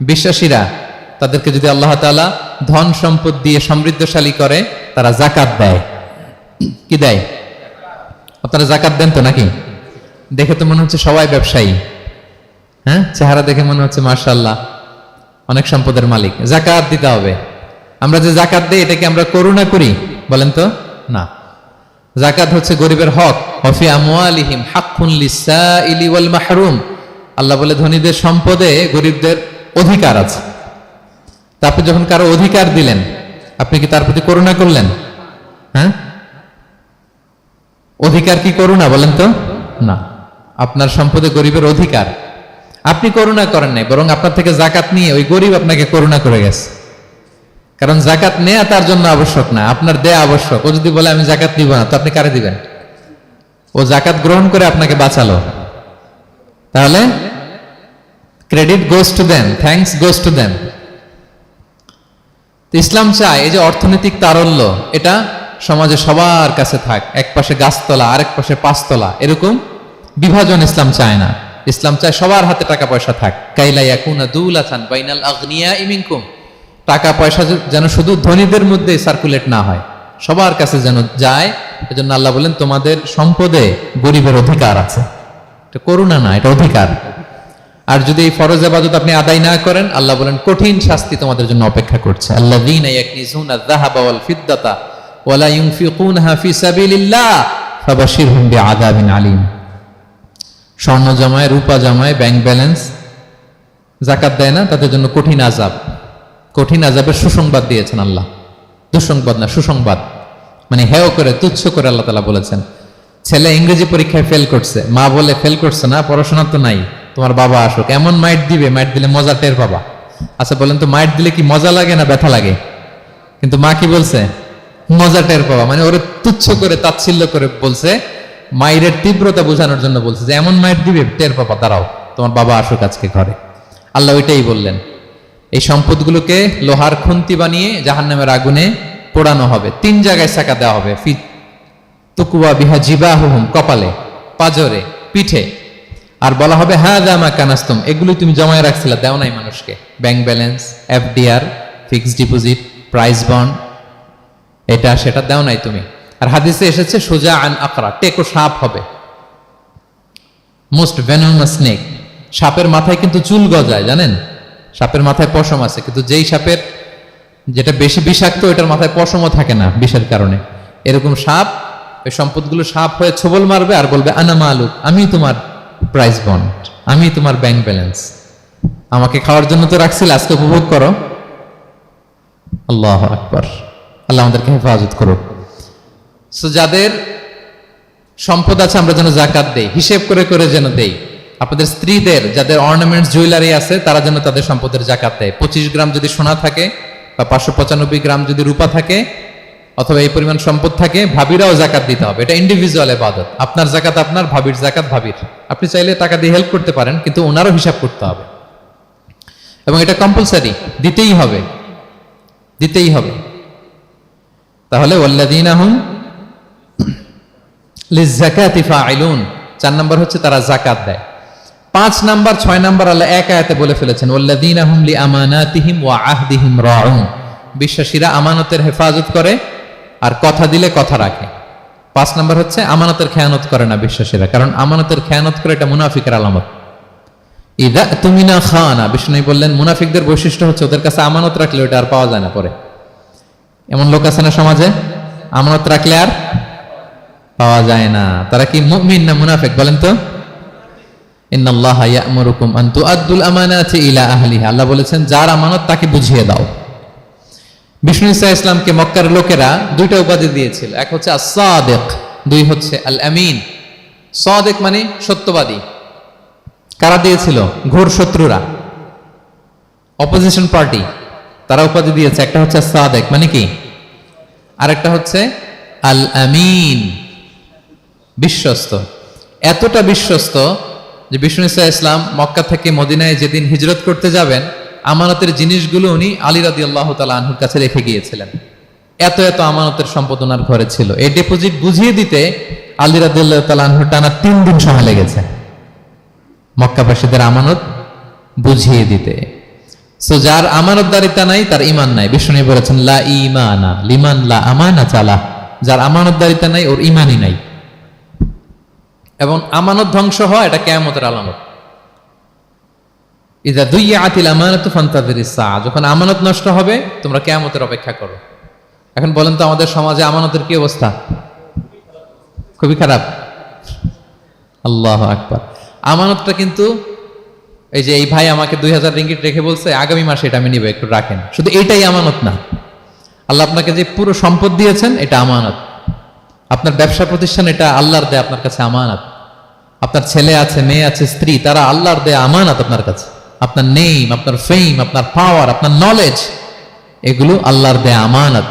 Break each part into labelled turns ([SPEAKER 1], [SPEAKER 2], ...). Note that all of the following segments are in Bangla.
[SPEAKER 1] বিশ্বাসীরা, তাদেরকে যদি আল্লাহ তাআলা ধন সম্পদ দিয়ে সমৃদ্ধশালী করে, তারা জাকাত দেয়। কি দেয়? আপনারা জাকাত দেন তো নাকি? দেখে তো মনে হচ্ছে সবাই ব্যবসায়ী। হ্যাঁ? চেহারা দেখে মনে হচ্ছে মার্শাল্লাহ অনেক সম্পদের মালিক। জাকাত দিতে হবে। আমরা যে জাকাত দিই এটাকে আমরা করুণা করি? বলেন তো? না। জাকাত হচ্ছে গরিবের হক। হফি আমওয়ালিহিম হাক্কুন লিসাইলি ওয়াল মাহরুম। আল্লাহ বলে ধনীদের সম্পদে গরিবদের অধিকার আছে। তারপর যখন কারও অধিকার দিলেন, আপনি কি তার প্রতি করুণা করলেন? হ্যাঁ? অধিকার কি করুণা বলেন তো? না। আপনার সম্পদে গরিবের অধিকার। আপনি করুণা করেন নাই, বরং আপনার থেকে জাকাত নিয়ে ওই গরিব আপনাকে করুণা করে গেছে। কারণ জাকাত নেয়া তার জন্য আবশ্যক না, আপনার দেয়া আবশ্যক। ও যদি বলে, আমি জাকাত নিব না তো আপনি কারে দিবেন? ও জাকাত গ্রহণ করে আপনাকে বাঁচালো। তাহলে credit goes to them thanks goes to them ইসলাম চায় এই যে অর্থনৈতিক তারল্য, এটা সমাজে সবার কাছে থাক, এক পাশে গাছতলা, আরেক পাশে পাঁচতলা, এরকম বিভাজন ইসলাম চায় না। ইসলাম চায় সবার হাতে টাকা পয়সা থাক। কাইলা ইয়াকুনা দুলাতান বাইনাল আগনিয়া ইমিনকুম। টাকা পয়সা যেন শুধু ধনীদের মধ্যে সার্কুলেট না হয়, সবার কাছে যেন যায়, এজন্য আল্লাহ বলেন, তোমাদের সম্পদে গরিবের অধিকার আছে। এটা করুণা না, এটা অধিকার। আর যদি এই ফরজ আবাদত আপনি আদায় না করেন, আল্লাহ বলেন, কঠিন শাস্তি তোমাদের জন্য অপেক্ষা করছে। বিআযাবিন আলীম। স্বর্ণ জমায়, রূপা জমায়, ব্যাংক ব্যালেন্স জাকাত দেয় না, তাদের জন্য কঠিন আজাব কঠিন আজাবের সুসংবাদ দিয়েছেন আল্লাহ। দুঃসংবাদ না, সুসংবাদ। মানে হেয় করে, তুচ্ছ করে আল্লাহ তালা বলেছেন ছেলে ইংরেজি পরীক্ষায় ফেল করছে, মা বলে ফেল করছে না, পড়াশোনা তো নাই, তোমার বাবা আসুক। এমন মাইট দিবে, মাইট দিলে মজা টের পাবা। আচ্ছা বলেন তো, মাইট দিলে কি মজা লাগে না ব্যথা লাগে? কিন্তু মা কি বলছে? মজা টের পাবা। মানে ওরে তুচ্ছ করে, তাচ্ছিল্য করে বলছে মায়ের তীব্রতা বোঝানোর জন্য বলছে যে, এমন মায়ের দিবে, টের পাবা, দাঁড়াও, তোমার বাবা আসুক আজকে ঘরে। আল্লাহ ওইটাই বললেন। এই সম্পদগুলোকে লোহার খুন্তি বানিয়ে জাহান্নামের আগুনে পোড়ানো হবে। তিন জায়গায় সাকা দেওয়া হবে। তুকুয়া বিহা জিবাহুম কপালে, পাজরে, পিঠে। আর বলা হবে হ্যাঁ দামা কানাস্তম এগুলি তুমি জমায় রাখছিলে, দেও নাই মানুষকে। Bank balance, FDR, fixed deposit, prize bond, এটা সেটা দেও নাই তুমি। আর হাদিসে এসেছে, সোজা আন আকরা টেকো সাপ হবে। মোস্ট ভেনোমাস স্নেক সাপের মাথায় কিন্তু চুল গজায়, জানেন? সাপের মাথায় পশম আছে, কিন্তু যেই সাপের যেটা বেশি বিষাক্ত এটার মাথায় পশমও থাকে না, বিষের কারণে। এরকম সাপ ওই সম্পদগুলো সাপ হয়ে ছবল মারবে আর বলবে, আনা মালুক, আমি তোমার প্রাইস বন্ড আমি তোমার ব্যাংক ব্যালেন্স আমাকে খাওয়ার জন্য তো রাখছিল, আজকে উপভোগ করো। আল্লাহ আকবর। আল্লাহ আমাদেরকে হেফাজত করুক। সো যাদের সম্পদ আছে, আমরা যেন জাকাত দেই, হিসেব করে করে যেন দেই। আপনাদের স্ত্রীদের, যাদের অর্নামেন্টস জুয়েলারি আছে, তারা যেন তাদের সম্পদের জাকাত দেয়। পঁচিশ গ্রাম যদি সোনা থাকে বা পাঁচশো পঁচানব্বই গ্রাম যদি রূপা থাকে অথবা এই পরিমাণ সম্পদ থাকে, ভাবিরাও জাকাত দিতে হবে। এটা ইন্ডিভিজুয়াল এবাদত আপনার জাকাত আপনার, ভাবির জাকাত ভাবির। আপনি চাইলে টাকা দিয়ে হেল্প করতে পারেন, কিন্তু ওনারও হিসাব করতে হবে। এবং এটা কম্পালসারি দিতেই হবে। দিতেই হবে। তাহলে ওয়াল্লাদিনা হুম লিজাকাতি ফাইলুন চার নাম্বার হচ্ছে তারা জাকাত দেয়। পাঁচ নাম্বার, ছয় নাম্বার আল্লাহ এক আয়াতে বলে ফেলেছেন ওয়াল্লাদিনা হুম লি ওয়া বিশ্বাসীরা আমানতের হেফাজত করে আর কথা দিলে কথা রাখে। পাঁচ নাম্বার হচ্ছে, আমানতের খেয়ানত করে না বিশ্বাসীরা, কারণ আমানতের খেয়ানত করে এটা মুনাফিকের আলামত। ইদা তুমি না খাওয়ানা বিষ্ণু বললেন, মুনাফিকদের বৈশিষ্ট্য হচ্ছে ওদের কাছে আমানত রাখলে ওটা আর পাওয়া যায় না পরে। এমন লোক আছে না সমাজে? আমানত রাখলে আর পাওয়া যায় না। তারা কি মুমিন না মুনাফিক বলেন তো? আল্লাহ বলেছেন, যার আমানত তাকে বুঝিয়ে দাও। বিষ্ণু ইসা ইসলামকে মক্কার লোকেরা দুইটা উপাধি দিয়েছিল। এক হচ্ছে আসাদেক দুই হচ্ছে আল আমিন সাদেক মানে সত্যবাদী। কারা দিয়েছিল? ঘোর শত্রুরা। অপোজিশন পার্টি তারা উপাধি দিয়েছে। একটা হচ্ছে সাদেক মানে কি? আরেকটা হচ্ছে আল আমিন বিশ্বস্ত। এতটা বিশ্বস্ত যে বিষ্ণু ইসা ইসলাম মক্কা থেকে মদিনায় যেদিন হিজরত করতে যাবেন আমানতের জিনিসগুলো উনি আলী রাদি আল্লাহ তালা আনহুর কাছে রেখে গিয়েছিলেন। এত এত আমানতের সম্পদ ওনার ঘরে ছিল। এই ডিপোজিট বুঝিয়ে দিতে আলী রাদি আল্লাহ তালা আনহুর টানা তিন দিন সময় লেগেছে। মক্কাবাসীদের আমানত বুঝিয়ে দিতে। সো যার আমানতদারিতা নাই, তার ইমান নাই। বিষ্ণু বলেছেন, লা ইমানা লিমান লা আমানা চালা যার আমানতদারিতা নাই, ওর ইমানই নাই। এবং আমানত ধ্বংস হয় এটা কেয়ামতের আলামত। ইদা দুই আতিল আমানত ফান্তাদের ইসা যখন আমানত নষ্ট হবে, তোমরা কেয়ামতের অপেক্ষা করো। এখন বলেন তো, আমাদের সমাজে আমানতের কি অবস্থা? খুবই খারাপ। আল্লাহ আকবার। আমানতটা কিন্তু, এই যে এই ভাই আমাকে দুই হাজার রিঙ্গিট রেখে বলছে, আগামী মাসে এটা আমি নিব, একটু রাখেন। শুধু এইটাই আমানত না। আল্লাহ আপনাকে যে পুরো সম্পদ দিয়েছেন, এটা আমানত। আপনার ব্যবসা প্রতিষ্ঠান, এটা আল্লাহর দেয় আপনার কাছে আমানত। আপনার ছেলে আছে, মেয়ে আছে, স্ত্রী, তারা আল্লাহর দেয় আমানত আপনার কাছে। আপনার নেম আপনার ফেম আপনার পাওয়ার আপনার নলেজ এগুলো আল্লাহর দেয় আমানত।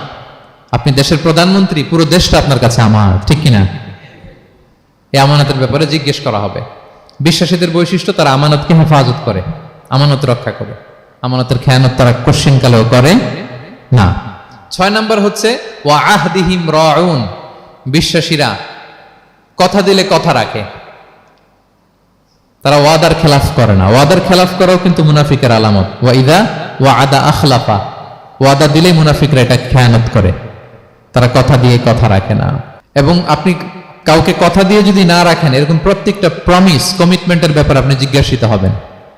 [SPEAKER 1] আপনি দেশের প্রধানমন্ত্রী, পুরো দেশটা আপনার কাছে আমানত ঠিক কিনা? এই আমানতের ব্যাপারে জিজ্ঞেস করা হবে। বিশ্বাসীদের বৈশিষ্ট্য, তারা আমানতকে হেফাজত করে, আমানত রক্ষা করে। আমানতের খেয়ানত তারা কোশ্চিন কালেও করে না। ছয় নম্বর হচ্ছে, ওয়া আহদিহিম রাউন। বিশ্বাসীরা কথা দিলে কথা রাখে। তারা ওয়াদার খেলাফ করে না। ওয়াদার খেলাফ করাও কিন্তু মুনাফিকের আলামত। ওয়াইদা ওয়া আদা আখলাফা। ওয়াদা দিলেই মুনাফিকরা এটা খেয়ানত করে। তারা কথা দিয়ে কথা রাখে না। এবং আপনি কাউকে কথা দিয়ে যদি না রাখেন, এরকম প্রত্যেকটা প্রমিস কমিটমেন্টের ব্যাপারে আপনি জিজ্ঞাসিত হবেন।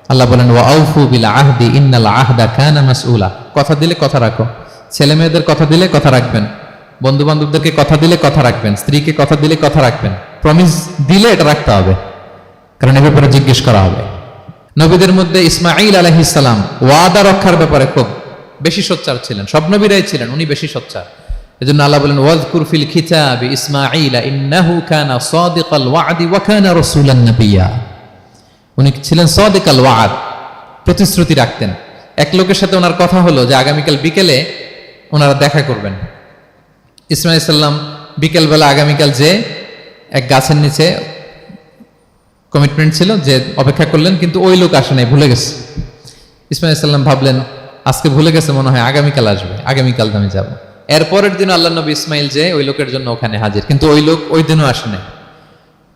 [SPEAKER 1] আল্লাহ বলেন ওয়া আউফু বিল আহদি, ইন্নাল আহদা কানা মাসউলা। কথা দিলে কথা রাখো। ছেলে মেয়েদের কথা দিলে কথা রাখবেন। বন্ধু বান্ধবদেরকে কথা দিলে কথা রাখবেন। স্ত্রীকে কথা দিলে কথা রাখবেন। প্রমিস দিলে এটা রাখতে হবে। কারণ এ ব্যাপারে জিজ্ঞেস করা হবে। নবীদের মধ্যে ইসমাইল আলহিসাম ওয়াদা রক্ষার ব্যাপারে খুব বেশি সোচ্চার ছিলেন। সব নবীরাই ছিলেন, উনি বেশি সোচ্চার। এজন্য আল্লাহ বলেন খিতাবি ইন্নাহু কানা সাদিকাল ওয়া কানা রাসূলান উনি ছিলেন সাদিকাল ওয়াদ, প্রতিশ্রুতি রাখতেন। এক লোকের সাথে ওনার কথা হলো যে আগামীকাল বিকেলে ওনারা দেখা করবেন। ইসমাইল সাল্লাম বিকেলবেলা আগামীকাল যে এক গাছের নিচে কমিটমেন্ট ছিল যে অপেক্ষা করলেন, কিন্তু ওই লোক আসে নাই, ভুলে গেছে। ইসমাইল সাল্লাম ভাবলেন, আজকে ভুলে গেছে, মনে হয় আগামীকাল আসবে, আগামীকাল আমি যাব। এর পরের দিন আল্লাহ নবী ইসমাইল যে ওই লোকের জন্য ওখানে হাজির, কিন্তু ওই লোক ওই দিনও আসে নাই।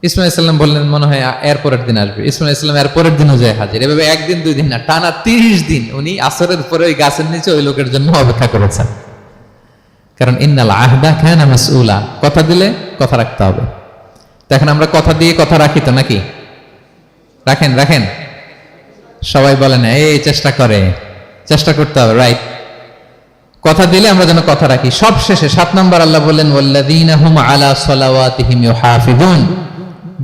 [SPEAKER 1] ইসমাইল সাল্লাম বললেন, মনে হয় এরপরের দিন আসবে। ইসমাইল ইসলাম এর পরের দিনও যায় হাজির। এভাবে একদিন, দুই দিন না, টানা তিরিশ দিন উনি আসরের পরে ওই গাছের নিচে ওই লোকের জন্য অপেক্ষা করেছেন। কারণ ইন্নাল আহদা খান কথা দিলে কথা রাখতে হবে। তো এখন আমরা কথা দিয়ে কথা রাখি তো নাকি? রাখেন রাখেন। সবাই বলেন, এই চেষ্টা করে, চেষ্টা করতে হবে রাইট কথা দিলে আমরা যেন কথা রাখি। সব শেষে সাত নম্বর আল্লাহ বললেন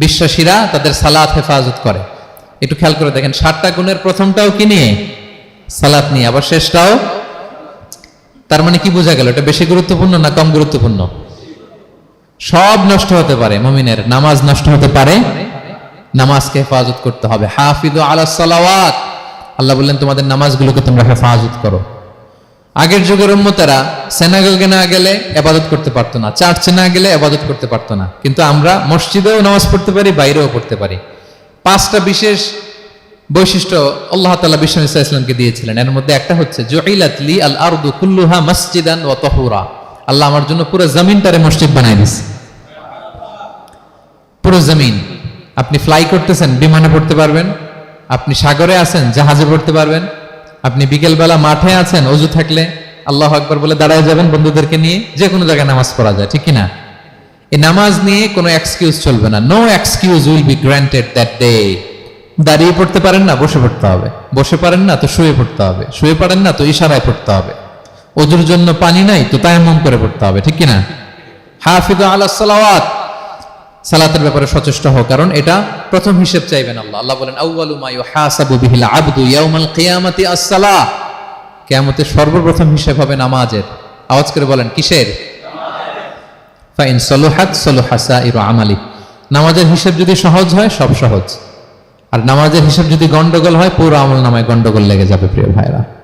[SPEAKER 1] বিশ্বাসীরা তাদের সালাত হেফাজত করে। একটু খেয়াল করে দেখেন, সাতটা গুণের প্রথমটাও কি নিয়ে? সালাত নিয়ে, আবার শেষটাও? তার মানে কি বোঝা গেল, এটা বেশি গুরুত্বপূর্ণ না কম গুরুত্বপূর্ণ? সব নষ্ট হতে পারে, মমিনের নামাজ নষ্ট হতে পারে নামাজকে হেফাজত করতে হবে। হাফিদু আলা সালাওয়াত। আল্লাহ বললেন, তোমাদের নামাজগুলোকে তোমরা হেফাজত করো। আগের যুগের উম্মতেরা সেনাগলকে না গেলে আবাদত করতে পারতো না, চার্চে না গেলে আবাদত করতে পারতো না। কিন্তু আমরা মসজিদেও নামাজ পড়তে পারি, বাইরেও পড়তে পারি। পাঁচটা বিশেষ বৈশিষ্ট্য আল্লাহ তালা বিষ্ণু ইসলামকে দিয়েছিলেন। এর মধ্যে একটা হচ্ছে জহিলাত লি আল আরদু কুল্লুহা মসজিদান ও তহুরা। আল্লাহ আমার জন্য পুরো জমিনটারে মসজিদ বানাই দিছে। পুরো জমিন। আপনি ফ্লাই করতেছেন, বিমানে পড়তে পারবেন। আপনি সাগরে আছেন, জাহাজে পড়তে পারবেন। আপনি বিকেলবেলা মাঠে আছেন, অজু থাকলে আল্লাহ আকবর বলে দাঁড়ায় যাবেন বন্ধুদেরকে নিয়ে যে কোনো জায়গায় নামাজ পড়া যায়, ঠিক কিনা? এই নামাজ নিয়ে কোনো এক্সকিউজ চলবে না। No excuse will be granted that day দাঁড়িয়ে পড়তে পারেন না, বসে পড়তে হবে। বসে পারেন না, তো শুয়ে পড়তে হবে। শুয়ে পারেন না, তো ইশারায় পড়তে হবে। অজুর জন্য পানি নাই, তো তায়াম্মম করে পড়তে হবে, ঠিক কিনা? হাফিদ আলাহ সালাওয়াত সালাতের ব্যাপারে সচেষ্ট হও কারণ এটা প্রথম হিসেব চাইবেন আল্লাহ। আল্লাহ বলেন আউয়ালু মা ইউহাসাবু বিহিল আবদু ইয়াউমাল কিয়ামাতি আস-সালাহ। সর্বপ্রথম হিসেব হবে নামাজের। আওয়াজ করে বলেন কিসের? ফাইন সলুহাত আমালি। নামাজের হিসেব যদি সহজ হয় সব সহজ। আর নামাজের হিসেব যদি গন্ডগোল হয় পুরো আমল নামায় গন্ডগোল লেগে যাবে প্রিয় ভাইরা